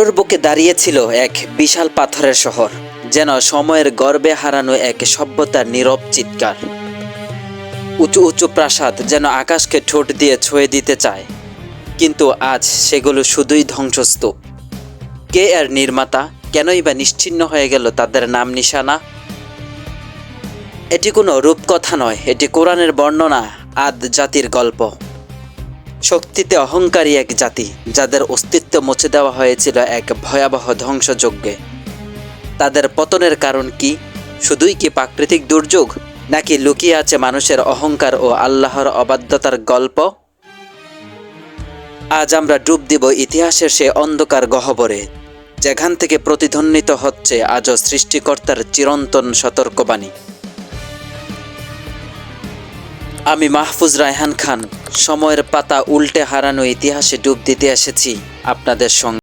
মরুর বুকে দাঁড়িয়েছিল এক বিশাল পাথরের শহর, যেন সময়ের গর্বে হারানো এক সভ্যতার নীরব চিৎকার। উঁচু উঁচু প্রাসাদ যেন আকাশকে ঠোঁট দিয়ে ছুঁয়ে দিতে চায়, কিন্তু আজ সেগুলো শুধুই ধ্বংসস্তূপ। কে এর নির্মাতা? কেনই বা নিশ্চিহ্ন হয়ে গেল তাদের নাম নিশানা? এটি কোনো রূপকথা নয়, এটি কোরআনের বর্ণনা, আদ জাতির গল্প। শক্তিতে অহংকারী এক জাতি, যাদের অস্তিত্ব মুছে দেওয়া হয়েছিল এক ভয়াবহ ধ্বংসযজ্ঞে। তাদের পতনের কারণ কি? শুধুই কি প্রাকৃতিক দুর্যোগ? নাকি লুকিয়ে আছে মানুষের অহংকার ও আল্লাহর অবাধ্যতার গল্প? আজ আমরা ডুব দিব ইতিহাসের সে অন্ধকার গহ্বরে, যেখান থেকে প্রতিধ্বনিত হচ্ছে আজও সৃষ্টিকর্তার চিরন্তন সতর্কবাণী। আমি মাহফুজ রায়হান খান সময়ের পাতা উল্টে হারানো ইতিহাসে ডুব দিতে এসেছি আপনাদের সঙ্গে।